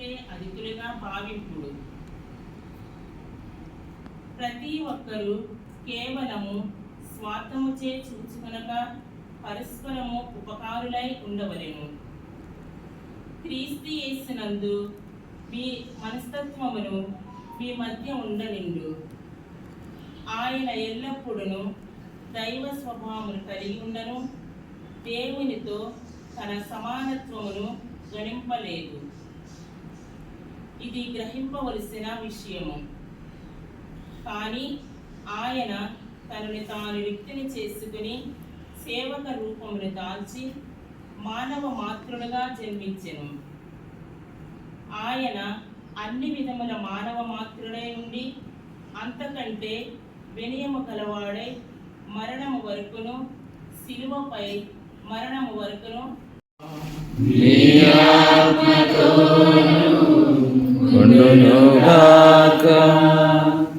కంటే అధికులుగా భావింపుడు. ప్రతి ఒక్కరూ కేవలము స్వార్థముచే చూచుకొనక పరస్పరము ఉపకారులై ఉండవలెను. క్రీస్తు యేసునందు మీ మనస్తత్వమును మీ మధ్య ఉండనిండు. ఆయన ఎల్లప్పుడూ దైవ స్వభావమును కలిగి ఉండను. దేవునితో తన సమానత్వమును గణింపలేదు. ఇది గ్రహింపవలసిన విషయము. కానీ ఆయన తనని తాను వ్యక్తిని చేసుకుని సేవక రూపమును దాల్చి మానవ మాతృడుగా జన్మించెను. ఆయన అన్ని విధముల మానవ మాతృడై ఉండి అంతకంటే వినయము కలవాడై మరణము వరకును శిలువపై మరణము వరకును ఉండునుగాక.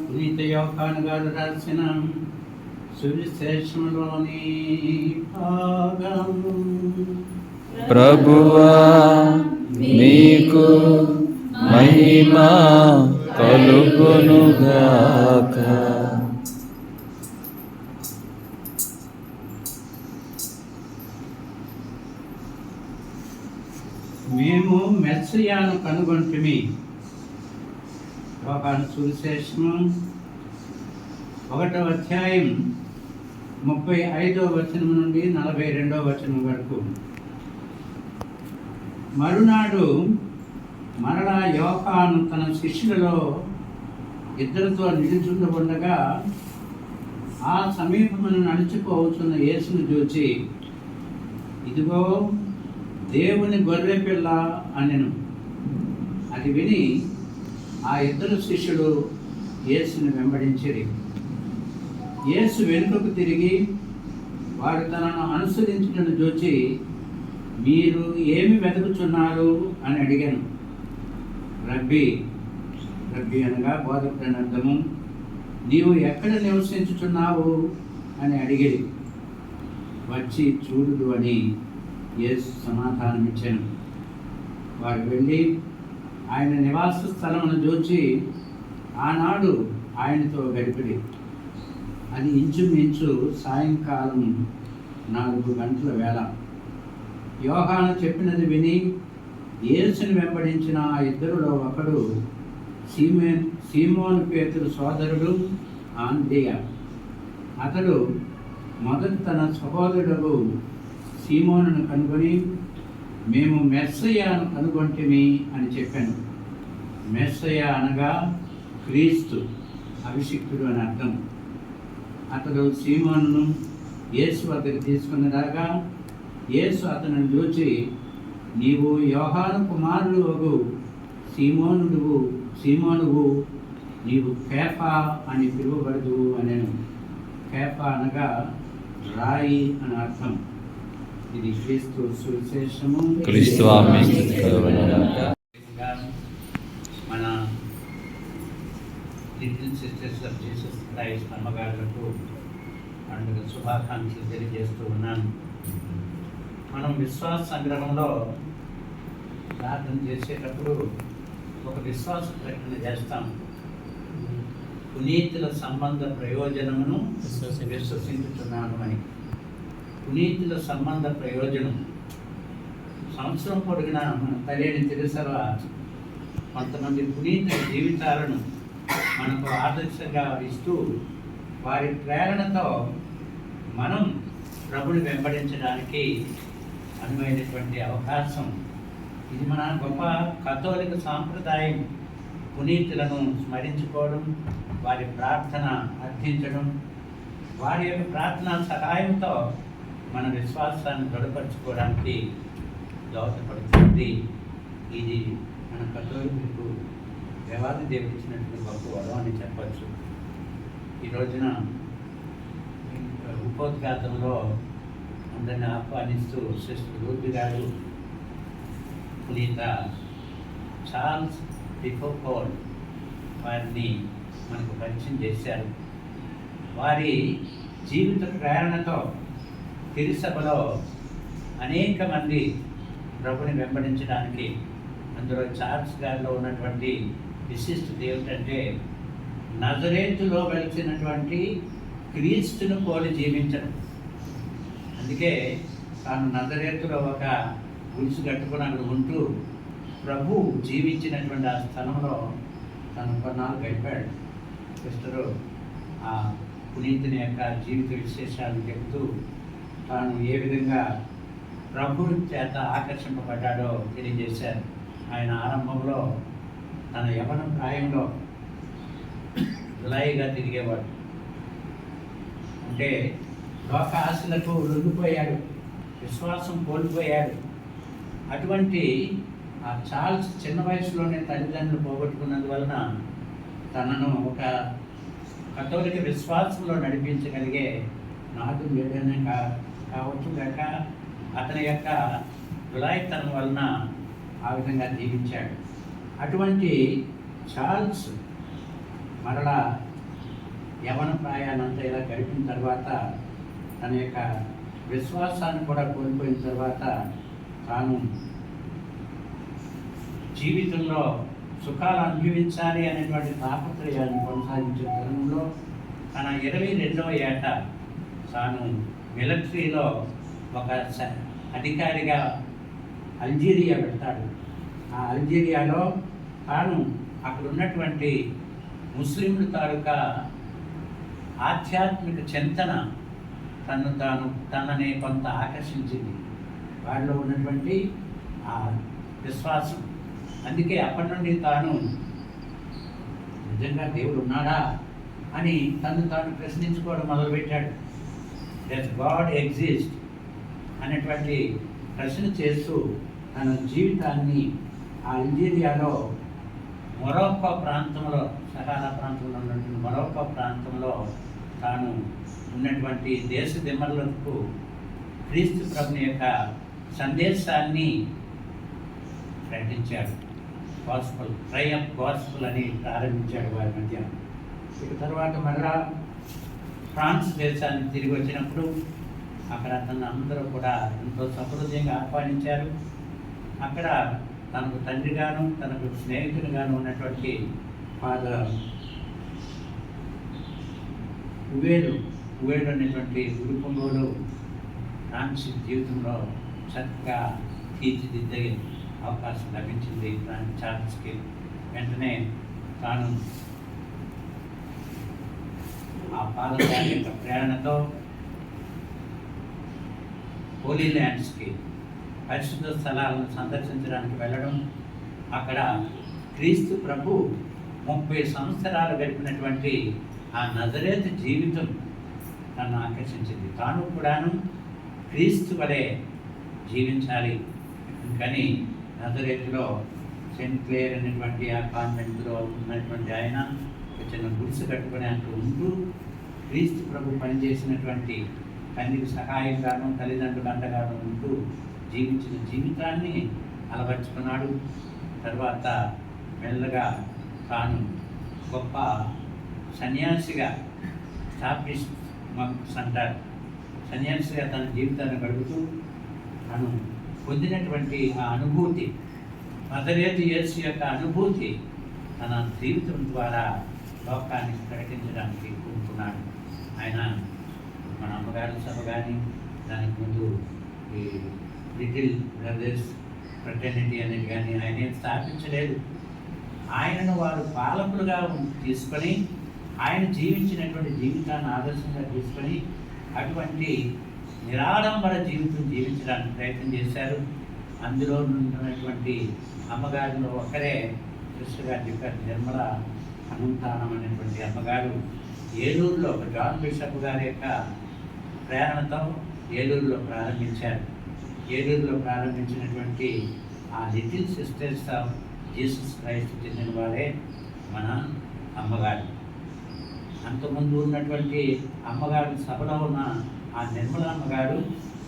పునీత యోహాను గారు రాసిన సువిశేషంలోని భాగం. ప్రభువా నీకు మహిమ కలుగునుగాక. మేము మెస్సయాను కనుగొంటిమి. యోహాను సువిశేషము. ఒకటో అధ్యాయం ముప్పై ఐదో వచనం నుండి నలభై రెండో వచనం వరకు. మరునాడు మరలా యోహాను తన శిష్యులలో ఇద్దరితో నిలుచుండగా ఆ సమీపమును నడిచిపోవచ్చున్న యేసును చూచి ఇదిగో దేవుని గొర్రె పిల్ల అనెను. అది విని ఆ ఇద్దరు శిష్యులు యేసుని వెంబడించిరి యేసు వెనుకకు తిరిగి వారు తనను అనుసరించడం చూచి మీరు ఏమి వెతుకుచున్నారు? అని అడిగాను. రబ్బీ రబ్బీ అనగా బోధకుడని అర్థము నీవు ఎక్కడ నివసించుచున్నావు? అని అడిగిరి వచ్చి చూడు అని యేసు సమాధానం ఇచ్చాను వారు వెళ్ళి ఆయన నివాస స్థలమును చూచి ఆనాడు ఆయనతో గడిపిడి. అది ఇంచుమించు సాయంకాలం నాలుగు గంటల వేళ. యోహాను చెప్పినది విని యేసుని వెంబడించిన ఆ ఇద్దరులో ఒకడు సీమే సీమోను పేతురు సోదరుడు ఆంధ్రియ అతడు మొదట తన సహోదరుడు సీమోనును కనుగొని మేము మెస్సయ్యను కనుగొంటిమి అని చెప్పాను. మెస్సయ అనగా క్రీస్తు అభిషిక్తుడు అని అర్థం. అతడు సీమోను యేసు అతను తీసుకున్నదాకా యేసు అతను చూచి నీవు యోహాను కుమారుడు అగు సీమోనుడువు సీమోనువు నీవు కేఫా అని పిలువబడదు అనేను. కేఫా అనగా రాయి అని అర్థం. ఇది క్రీస్తు సువిశేషము. క్రీస్తు మన little sisters of Jesus Christ అమ్మగారులకు పండుగ శుభాకాంక్షలు తెలియజేస్తూ ఉన్నాను. మనం విశ్వాస సంగ్రహంలో ప్రార్థన చేసేటప్పుడు ఒక విశ్వాస ప్రకటన చేస్తాం. పునీతుల సంబంధ ప్రయోజనమును విశ్వసించుతున్నాను అని. పునీతుల సంబంధ ప్రయోజనం. సంవత్సరం పొడిగిన మన తల్లిని తిరుసల కొంతమంది పునీత జీవితాలను మనకు ఆదర్శంగా ఇస్తూ వారి ప్రేరణతో మనం ప్రభుని వెంబడించడానికి అనువైనటువంటి అవకాశం. ఇది మన గొప్ప కథోలిక సాంప్రదాయం. పునీతులను స్మరించుకోవడం వారి ప్రార్థన అర్థించడం వారి యొక్క ప్రార్థన సహాయంతో మన విశ్వాసాన్ని దృఢపరచుకోవడానికి దోహదపడుతుంది. ఇది మన కథోలికు దేవాది దేవుడు ఇచ్చినటువంటి గొప్ప వరం అని చెప్పచ్చు. ఈ రోజున ఉపోద్ఘాతంలో అందరిని ఆహ్వానిస్తూ సిస్టర్ రూపి గారు పునీత చార్ల్స్ డిఫోకోల్ వారిని మనకు పరిచయం చేశారు. వారి జీవిత ప్రేరణతో తిరుసభలో అనేక మంది ప్రభుని వెంబడించడానికి అందులో చార్ల్స్ గారిలో ఉన్నటువంటి విశిష్టత ఏమిటంటే నజరేతులో వెలిచినటువంటి క్రీస్తును పోలి జీవించడం. అందుకే తాను నజరేతులో ఒక గుడిసి కట్టుకుని అక్కడ ఉంటూ ప్రభు జీవించినటువంటి ఆ స్థలంలో తను కొన్నాళ్ళు గడిపాడు. సిస్టరు ఆ పునీతుని యొక్క జీవిత విశేషాలు చెబుతూ తాను ఏ విధంగా ప్రభు చేత ఆకర్షింపబడ్డాడో తెలియజేశారు. ఆయన ఆరంభంలో తన యవన ప్రాయంలో జులాయిగా తిరిగేవాడు. అంటే లోక ఆశలకు లొంగిపోయాడు విశ్వాసం కోల్పోయాడు. అటువంటి ఆ చార్ల్స్ చిన్న వయసులోనే తల్లిదండ్రులు పోగొట్టుకున్నందువలన తనను ఒక కథోలిక విశ్వాసంలో నడిపించగలిగే నాకు ఏదైనా కావచ్చు కాక అతని యొక్క విలాయతనం వలన ఆ విధంగా జీవించాడు అటువంటి చార్ల్స్ మరలా యవన ప్రాయానంతా ఇలా గడిపిన తర్వాత తన యొక్క విశ్వాసాన్ని కూడా కోల్పోయిన తర్వాత తాను జీవితంలో సుఖాలు అనుభవించాలి అనేటువంటి తాపత్రయాన్ని కొనసాగించే తరుణంలో తన ఇరవై రెండవ ఏట తాను మిలిటరీలో ఒక అధికారిగా అల్జీరియా వెళ్తాడు ఆ అల్జీరియాలో తాను అక్కడ ఉన్నటువంటి ముస్లింలు తాలూకా ఆధ్యాత్మిక చింతన తను తాను తనని కొంత ఆకర్షించింది. వాళ్ళలో ఉన్నటువంటి ఆ విశ్వాసం. అందుకే అప్పటి నుండి తాను నిజంగా దేవుడు ఉన్నాడా అని తను తాను ప్రశ్నించుకోవడం మొదలుపెట్టాడు. దట్ గాడ్ ఎగ్జిస్ట్ అనేటువంటి ప్రశ్న చేస్తూ తన జీవితాన్ని ఆ అల్జీరియాలో మొరొక్క ప్రాంతంలో సహారా ప్రాంతంలో ఉన్నటువంటి మొరొక్క ప్రాంతంలో తాను ఉన్నటువంటి దేశ దిమ్మలకు క్రీస్తు ప్రభుని యొక్క సందేశాన్ని ప్రకటించాడు. గాస్పల్ ట్రై ఆఫ్ గాస్పల్ అని ప్రారంభించాడు వారి మధ్య. ఇక తర్వాత మరలా ఫ్రాన్స్ దేశానికి తిరిగి వచ్చినప్పుడు అక్కడ అతను అందరూ కూడా ఎంతో సహృదయంగా ఆహ్వానించారు. అక్కడ తనకు తండ్రిగాను తనకు స్నేహితునిగాను ఉన్నటువంటి ఫాదర్ కువేలు కువేలు అనేటువంటి గురుకుంగోలు ఫ్రాన్సిస్ జీవితంలో చక్కగా తీర్చిదిద్దే అవకాశం లభించింది. ఫ్రాన్స్ చార్ల్స్కి వెంటనే తాను ఆ ఫాదర్ యొక్క ప్రేరణతో హోలీ ల్యాండ్స్కి పరిశుద్ధ స్థలాలను సందర్శించడానికి వెళ్ళడం. అక్కడ క్రీస్తు ప్రభు ముప్పై సంవత్సరాలు గడిపినటువంటి ఆ నజరేత జీవితం నన్ను ఆకర్షించింది. తాను కూడాను క్రీస్తు వలె జీవించాలి. కానీ నజరేతులో సెంట్ క్లేర్ అనేటువంటి ఆ కాన్వెంట్లో ఉన్నటువంటి ఆయన ఒక చిన్న గుడిసె కట్టుకుని అంటూ ఉంటూ క్రీస్తు ప్రభు పనిచేసినటువంటి తండ్రికి సహాయంగాను తల్లిదండ్రులు అండగాను ఉంటూ జీవించిన జీవితాన్ని అలవర్చుకున్నాడు. తర్వాత మెల్లగా తాను గొప్ప సన్యాసిగా స్టాబ్లిష్ మంక్స్ అంటారు సన్యాసిగా తన జీవితాన్ని గడుపుతూ తను పొందినటువంటి ఆ అనుభూతి మదరేతు యేసు యొక్క అనుభూతి తన జీవితం ద్వారా లోకానికి ప్రకటించడానికి కోరుకున్నాడు. ఆయన మన అమ్మగారి సభ కానీ దానికి ముందు ఈ లిటిల్ బ్రదర్స్ ఫ్రటర్నిటీ అనేది కానీ ఆయన ఏం స్థాపించలేదు. ఆయనను వారు పాలకులుగా తీసుకొని ఆయన జీవించినటువంటి జీవితాన్ని ఆదర్శంగా తీసుకొని అటువంటి నిరాడంబర జీవితం జీవించడానికి ప్రయత్నం చేశారు. అందులో ఉన్నటువంటి అమ్మగారిలో ఒకరే కృష్ణ గారు చెప్పారు నిర్మల అనంతానం అనేటువంటి అమ్మగారు ఏలూరులో ఒక జాన్ బిషప్ గారి యొక్క ప్రేరణతో ఏలూరులో ప్రారంభించారు. ఏలూరులో ప్రారంభించినటువంటి ఆ little sisters of Jesus Christ చెందిన వారే మన అమ్మగారు. అంతకుముందు ఉన్నటువంటి అమ్మగారి సభలో ఉన్న ఆ నిర్మల అమ్మగారు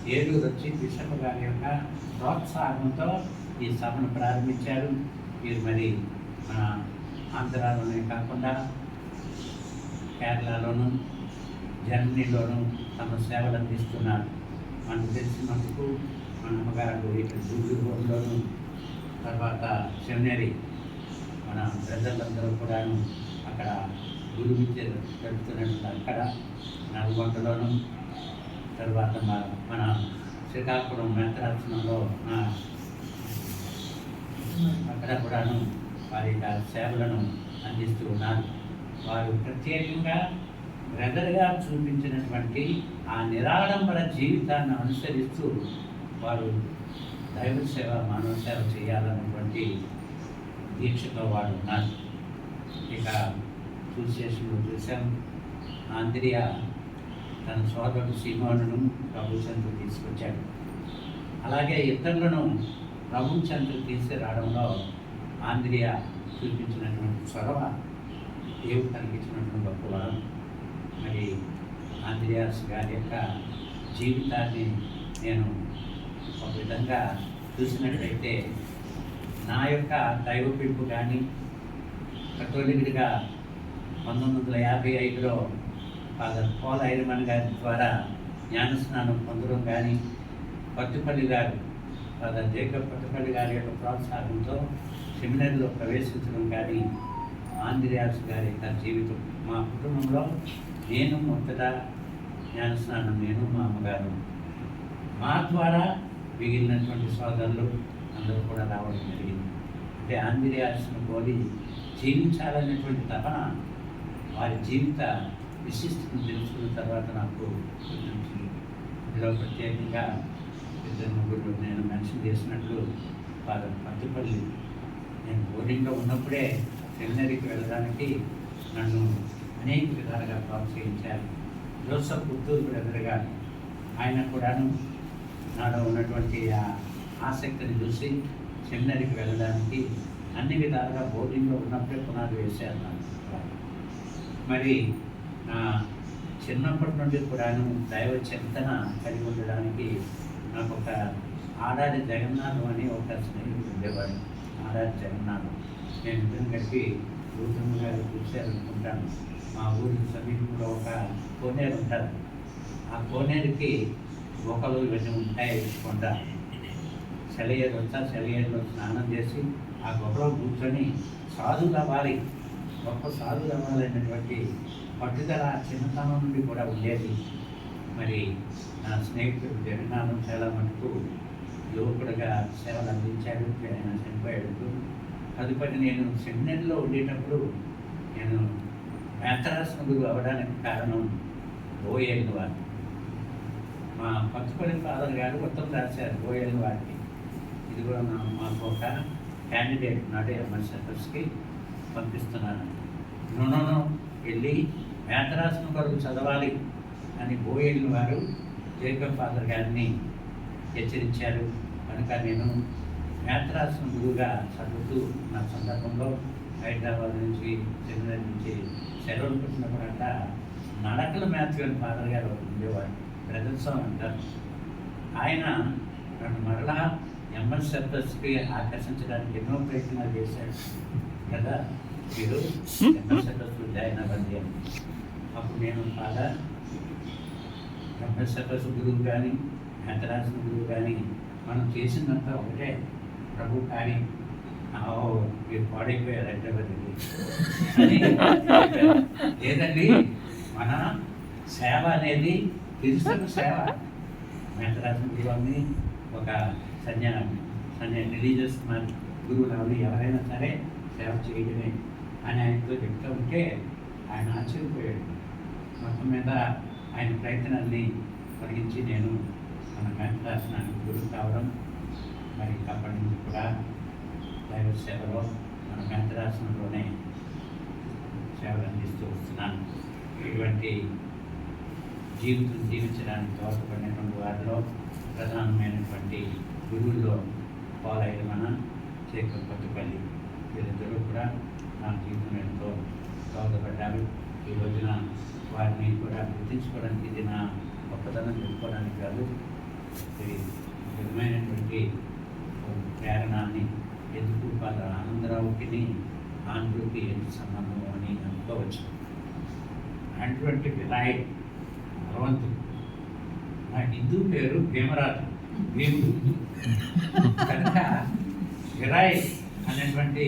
ఏలూరు వచ్చి బిషప్ గారి యొక్క ప్రోత్సాహంతో ఈ సభను ప్రారంభించారు. మీరు మరి మన ఆంధ్రాలోనే కాకుండా కేరళలోను జర్మనీలోను తమ సేవలు అందిస్తున్నారు. మనకు తెలిసినందుకు మన అమ్మగారు ఇక్కడ దూరులోను తర్వాత సెమినరీ మన ప్రజలందరూ కూడాను అక్కడ గురు విద్య జరుపుతున్నట్టు అక్కడ నల్గొండలోను తర్వాత మన- మన శ్రీకాకుళం మేత్రాసనంలో నా అక్కడ కూడాను వారి యొక్క సేవలను అందిస్తూ ఉన్నారు. వారు ప్రత్యేకంగా బ్రదర్గా చూపించినటువంటి ఆ నిరాడంబర జీవితాన్ని అనుసరిస్తూ వారు దైవ సేవ మానవ సేవ చేయాలన్నటువంటి దీక్షతో వారు ఉన్నారు. ఇక సుశేషులు చూసాం ఆంధ్రియ తన సోదరుడు సీమోనును ప్రభుచంద్ర తీసుకొచ్చాడు. అలాగే ఇతరులను ప్రభుచంద్ర తీసుకురావడంలో ఆంధ్రియ చూపించినటువంటి చొరవ దేవుడు కనిపించినటువంటి గొప్ప వరం మరి ఆంధ్రియాస్ గారి యొక్క జీవితాన్ని నేను ఒక విధంగా చూసినట్లయితే నా యొక్క దైవ పిలుపు కానీ కథోలికుడిగా పంతొమ్మిది వందల యాభై ఐదులో ఫాదర్ పాల్ ఐరమన్ గారి ద్వారా జ్ఞానస్నానం పొందడం కానీ పట్టుపల్లి గారు ఫాదర్ జేకబ్ పట్టుపల్లి గారి యొక్క ప్రోత్సాహంతో సెమినరీలో ప్రవేశించడం కానీ ఆంధ్రయాస్ గారి యొక్క జీవితం. మా కుటుంబంలో నేను మొదట జ్ఞానస్నానం నేను మా అమ్మగారు. మా ద్వారా మిగిలినటువంటి సోదరులు అందరూ కూడా రావడం జరిగింది. అంటే ఆంధ్రయాస్ను పోలి జీవించాలనేటువంటి తపన వారి జీవిత విశిష్టతను తెలుసుకున్న తర్వాత నాకు గుర్తించింది ఇందులో ప్రత్యేకంగా ఇద్దరు ముగ్గురు నేను మెన్షన్ చేసినట్లు వారు పత్తిపల్లి. నేను బోర్డింగ్లో ఉన్నప్పుడే సెమినరీకి వెళ్ళడానికి నన్ను అనేక విధాలుగా ప్రోత్సహించారు. జోసఫ్ పుత్తూరు బ్రదర్గా ఆయన కూడాను నాలో ఉన్నటువంటి ఆ ఆసక్తిని చూసి సెమినరీకి వెళ్ళడానికి అన్ని విధాలుగా బోర్డింగ్లో ఉన్నప్పుడే పునాది వేశారు నాకు. మరి నా చిన్నప్పటి నుండి కూడాను దైవ చింతన కలిగి ఉండడానికి నాకు ఒక ఆడాది జగన్నాథం అని ఒక స్నేహితుడు ఉండేవాడు ఆడాది జగన్నాథం. నేను ఇద్దరు కలిపి గౌతమ్ గారు చూశారనుకుంటాను. మా ఊరి సమీపంలో ఒక కోనేరు ఉంటారు. ఆ కోనేరుకి గుహలు ఇవన్నీ ఉంటాయి కొండ సెలయేరు వచ్చా సెలయేరులో స్నానం చేసి ఆ గొప్పలో కూర్చొని సాధులు అవ్వాలి గొప్ప సాధులు అవ్వాలనేటువంటి పట్టుదల చిన్నతనం నుండి కూడా ఉండేది. మరి నా స్నేహితుడు జగన్నాథం చాలా మటుకు యువకుడుగా సేవలు అందించాడు ఆయన చనిపోయాడు. తదుపరి నేను సెమినర్లో ఉండేటప్పుడు నేను మేతరాసన గురువు అవ్వడానికి కారణం ఓఏల్ వారు మా పచ్చుపల్లి ఫాదర్ గారు ఉత్తరం రాశారు గోయల్ వారికి. ఇది కూడా మాకు ఒక క్యాండిడేట్ నాటే ఎంఎస్ఎఫ్ఎస్కి పంపిస్తున్నాను. నూనెను వెళ్ళి మేతరాసన కొరకు చదవాలి అని గోయల్ వారు జేకబ్ ఫాదర్ గారిని హెచ్చరించారు. కనుక నేను మేత్రాసన గురువుగా చదువుతూ నా సందర్భంలో హైదరాబాద్ నుంచి చెన్నై నుంచి సెలవులు పెట్టినప్పుడంట నడకల మ్యాథ్యూ అని ఫాదర్ గారు ఉండేవారు. ప్రదర్శనం అంటారు ఆయన నన్ను మరలా ఎంఎస్ఎఫ్ఎస్కి ఆకర్షించడానికి ఎన్నో ప్రయత్నాలు చేశాడు. కదా? మీరు ఎంఎస్ఎఫ్ఎస్లో జాయిన్ అవ్వండి అని. అప్పుడు నేను బాగా ఎంఎస్ఎఫ్ఎస్ గురువు కానీ మేతరాసిన గురువు కానీ మనం చేసిందంతా ఒకటే. ప్రభు కానీ మీరు పాడైపోయారు హైదరాబాద్కి. లేదండి మన సేవ అనేది క్రిస్తుల సేవ మేతరాసిన గురువుని ఒక సన్యా సన్యా రిలీజియస్ మన గురువులు ఎవరైనా సరే సేవ చేయడమే అని ఆయనతో చెప్తూ ఉంటే ఆయన ఆశ్చర్యపోయాడు మొత్తం మీద ఆయన ప్రయత్నాన్ని కలిగించి నేను మన మేతరాసనానికి గురువు కావడం మరి అప్పటి నుంచి కూడా దైవ సేవలో మన మేతరాసనంలోనే సేవలు అందిస్తూ వస్తున్నాను ఇటువంటి జీవితం జీవించడానికి దోహదపడినటువంటి వారిలో ప్రధానమైనటువంటి గురువుల్లో పాలైన మన శేఖర్ కొత్తపల్లి. వీరిద్దరూ కూడా నా జీవితం ఎంతో దోహదపడ్డారు ఈ రోజున వారిని కూడా గుర్తించుకోవడానికి ఇది నా గొప్పతనం తెలుసుకోవడానికి కాదు. ఇది విధమైనటువంటి ప్రేరణని ఎందుకు వాళ్ళ ఆనందరావుకి ఆంధ్రుకి ఎందుకు సంబంధం అని అనుకోవచ్చు. అటువంటి వినాయక్ భగవంతుడు నా హిందూ పేరు భీమరాజు. భీముడు. కనుక విరాయ్ అనేటువంటి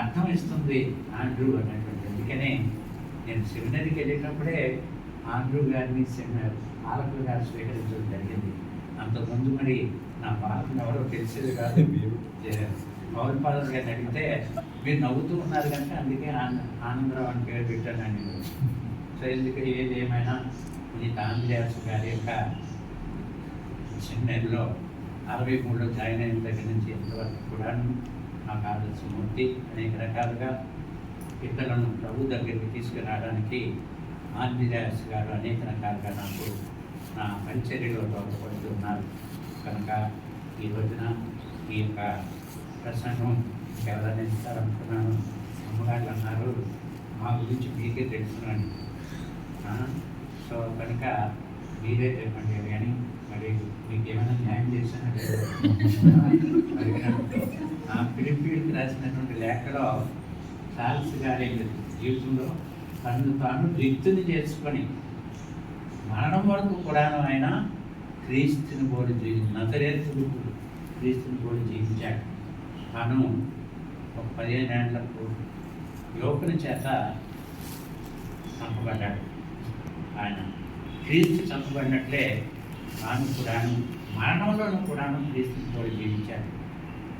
అర్థం ఇస్తుంది ఆండ్రూ అనేటువంటి. అందుకనే నేను సెమినరీకి వెళ్ళేటప్పుడే ఆండ్రూ గారిని సెమినార్ పాలకులు గారు స్వీకరించడం జరిగింది. అంతకుముందు మరి నా పాలకులు ఎవరో తెలిసేది కాదు. పవన్ పాలకులు గారిని అడిగితే మీరు నవ్వుతూ ఉన్నారు కనుక అందుకే ఆనందరావు అని పేరు పెట్టానండి సో ఎందుకు ఏది ఏమైనా ఈ ఆంధ్రయాస గారి యొక్క చెన్నైలో అరవై మూడులో జాయిన్ అయిన దగ్గర నుంచి ఎంతవరకు కూడా నాకు ఆదర్శమూర్తి అనేక రకాలుగా ఇతరులను ప్రభు దగ్గరికి తీసుకురావడానికి ఆంజనేయాస్ గారు అనేక రకాలుగా నాకు నా పరిచర్యలో తోడ్పడుతున్నారు కనుక ఈ రోజున ఈ యొక్క ప్రసంగం ఎవరైనా ఇస్తారనుకున్నాను. అమ్మగారు అన్నారు మా గురించి మీకే తెలుసునండి. సో కనుక మీరే చెప్పండి కానీ మరి మీకు ఏమైనా న్యాయం చేశాను ఆ ఫిలిపీన్కి రాసినటువంటి లేఖలో చార్ల్స్ గారి జీవితంలో తను తాను రిక్తుని చేసుకొని మరణం వరకు కూడాను ఆయన క్రీస్తుని పోలి జీవి నతరేతుడు క్రీస్తుని పోలి జీవించాడు. తను ఒక పదిహేను ఏళ్ళకు యువకుని చేత చంపబడ్డాడు. ఆయన క్రీస్తు చంపబడినట్లే తాను కూడాను మరణంలోనూ కూడాను క్రీస్తుని పోలి జీవించాడు.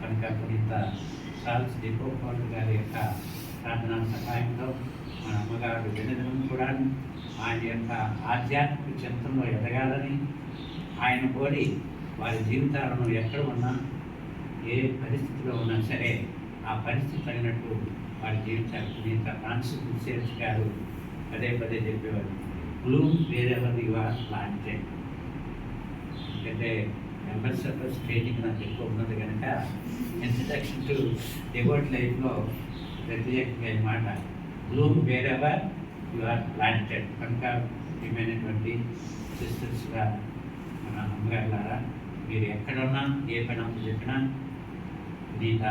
కనుక పునీత చార్ల్స్ డిపోపాల్ గారి యొక్క ప్రార్థనా సహాయంతో మన అమ్మగారు వినదనం కూడాను ఆయన యొక్క ఆధ్యాత్మిక చింతనలో ఎదగాలని ఆయన కోరి వారి జీవితాలను ఎక్కడ ఉన్నా ఏ పరిస్థితిలో ఉన్నా సరే ఆ పరిస్థితి తగినట్టు వారి జీవితాలు పునీత ఫ్రాన్సిస్ గారు పదే పదే చెప్పేవారు. Bloom wherever you are planted ఎందుకంటే మెంబర్స్ ఆఫ్ ట్రైనింగ్ నాకు ఎక్కువ ఉన్నది కనుక ఇంట్రడక్షన్ టు డివోట్ లైఫ్లో ప్రత్యేకంగా మాట bloom wherever you are planted కనుక ఏమైనటువంటి సిస్టర్స్గా మన అమ్మగారులారా మీరు ఎక్కడున్నా ఏ పని అమ్మ చెప్పినా నీట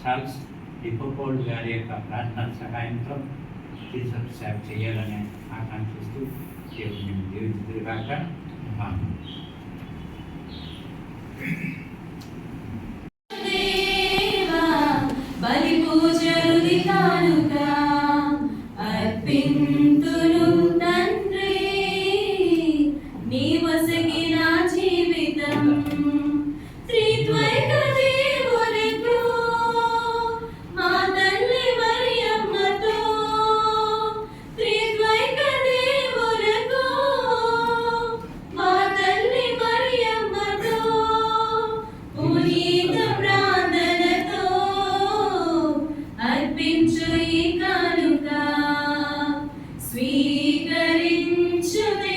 చార్ల్స్ డిపోపోల్డ్ గారి యొక్క ప్రార్థన సహాయంతో టీచర్ సేవ చేయాలని ఆకాంక్షిస్తూ దేవుడు మేము దీవించుగాక വിശ്വമേ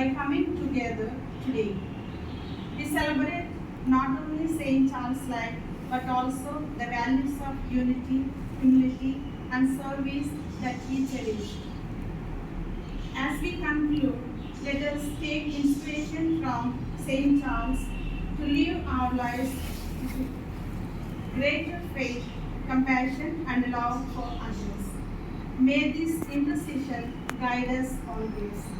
by coming together today. We celebrate not only Saint Charles' life but also the values of unity, humility, and service that he cherished. As we conclude, let us take inspiration from Saint Charles to live our lives with greater faith, compassion, and love for others. May this intercession guide us always.